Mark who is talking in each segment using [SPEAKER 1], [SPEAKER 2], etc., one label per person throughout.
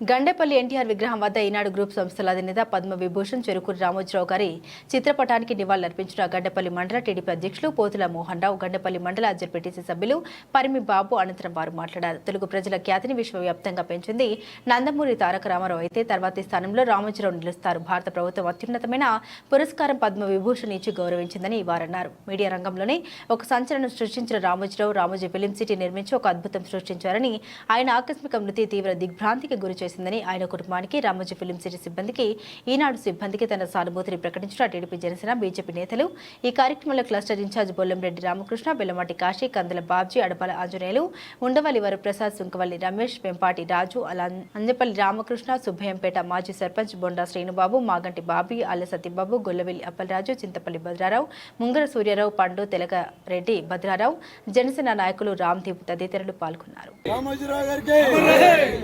[SPEAKER 1] గండేపల్లి ఎన్టీఆర్ విగ్రహం వద్ద ఈనాడు గ్రూప్ సంస్థల అధినేత పద్మ విభూషణ్ చెరుకూరు రామోజీరావు గారి చిత్రపటానికి నివాళులర్పించిన గండేపల్లి మండల టీడీపీ అధ్యక్షులు పోతుల మోహన్ రావు గండేపల్లి మండల అజర్పీటీసీ సభ్యులు పరిమి బాబు అనంతరం వారు మాట్లాడారు. తెలుగు ప్రజల ఖ్యాతిని విశ్వవ్యాప్తంగా పెంచింది నందమూరి తారక రామారావు. అయితే తర్వాతి స్థానంలో రామోజీరావు నిలుస్తారు. భారత ప్రభుత్వం అత్యున్నతమైన పురస్కారం పద్మ విభూషణ్ ఇచ్చి గౌరవించిందని వారన్నారు. మీడియా రంగంలోనే ఒక సంచలనం సృష్టించిన రామోజీరావు రామోజీ ఫిలిం సిటీ నిర్మించి ఒక అద్భుతం సృష్టించారని ఆయన ఆకస్మిక మృతి తీవ్ర దిగ్భ్రాంతికి గురి చేసిందని ఆయన కుటుంబానికి రామోజీ ఫిలిం సిటీ సిబ్బందికి ఈనాడు సిబ్బందికి తన సానుభూతిని ప్రకటించిన టీడీపీ జనసేన బీజేపీ నేతలు ఈ కార్యక్రమంలో క్లస్టర్ ఇన్ఛార్జ్ బొల్లంరెడ్డి రామకృష్ణ బెల్లమాటి కాశీ కందుల బాబ్జీ అడపాల ఆంజనేయులు ఉండవల్లి వరప్రసాద్ సుంకవల్లి రమేష్ పెంపాటి రాజు అలా అంజపల్లి రామకృష్ణ సుబ్బయ్యంపేట మాజీ సర్పంచ్ బొండా శ్రీనుబాబు మాగంటి బాబీ అల్ల సత్యబాబు గొల్లవెల్లి అప్పలరాజు చింతపల్లి భద్రారావు ముంగర సూర్యారావు పండు తెలగరెడ్డి భద్రారావు జనసేన నాయకులు రామ్దీప్ తదితరులు పాల్గొన్నారు.
[SPEAKER 2] రామోజీరావు గారికి!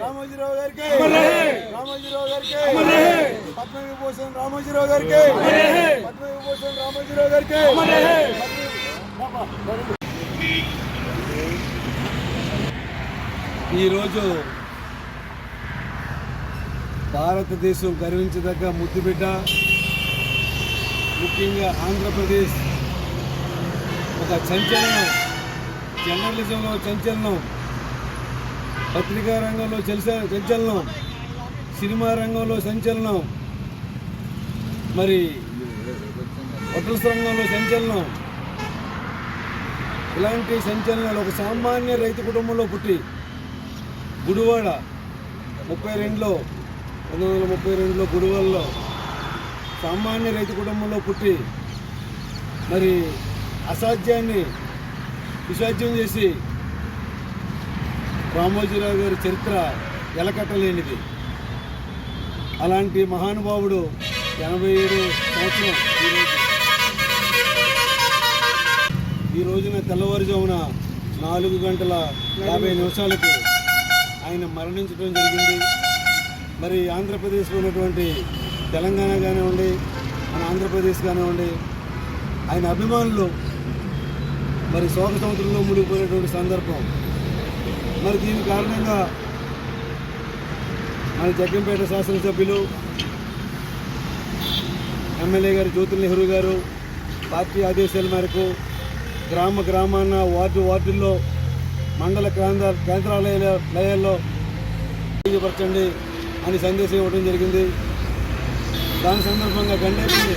[SPEAKER 2] రామోజీరావు గారికి! రామోజీరావు గారికి పద్మవిభూషణ్ రామోజీరావు గారికి పద్మవిభూషణ్ రామోజీరావు గారికి ఈరోజు భారతదేశం గర్వించదగ్గ ముద్దుబిడ్డ ముఖ్యంగా ఆంధ్రప్రదేశ్. ఒక సంచలనం జర్నలిజంలో సంచలనం పత్రికా రంగంలో చలిస- సంచలనం సినిమా రంగంలో సంచలనం. మరి హోటల్స్ రంగంలో సంచలనం. ఇలాంటి సంచలనాలు ఒక సామాన్య రైతు కుటుంబంలో పుట్టి గుడివాడ ముప్పై రెండులో పంతొమ్మిది వందల ముప్పై రెండులో గుడివాడలో సామాన్య రైతు కుటుంబంలో పుట్టి మరి అసాధ్యాన్ని విసాధ్యం చేసి రామోజీరావు గారి చరిత్ర ఎలకట్టలేనిది. అలాంటి మహానుభావుడు ఎనభై ఏడు సంవత్సరం ఈరోజు ఈ రోజున తెల్లవారుజామున నాలుగు గంటల యాభై నిమిషాలకు ఆయన మరణించడం జరిగింది. మరి ఆంధ్రప్రదేశ్లో ఉన్నటువంటి తెలంగాణ కానివ్వండి మన ఆంధ్రప్రదేశ్ కానివ్వండి ఆయన అభిమానులు మరి శోక సముద్రంలో మునిగిపోయినటువంటి సందర్భం మరి దీని కారణంగా మన జగ్గంపేట శాసనసభ్యులు ఎమ్మెల్యే గారు జ్యోతుల్ నెహ్రూ గారు పార్టీ ఆదేశాల మేరకు గ్రామ గ్రామాన వార్డు వార్డుల్లో మండల కేంద్ర కేంద్రాలయ లయాల్లో తెలియపరచండి అని సందేశం ఇవ్వడం జరిగింది. దాని సందర్భంగా గండేపల్లి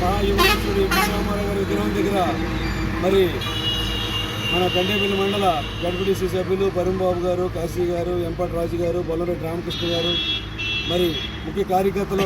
[SPEAKER 2] మా యువకుడు రామారావు గారి విగ్రహం దగ్గర మరి మన గండేపల్లి మండల గడ్పడిసి సభ్యులు పరంబాబు గారు కాశీ గారు ఎంపటి రాజు గారు బొల్లరెడ్డి రామకృష్ణ గారు మరి ముఖ్య కార్యకర్తలు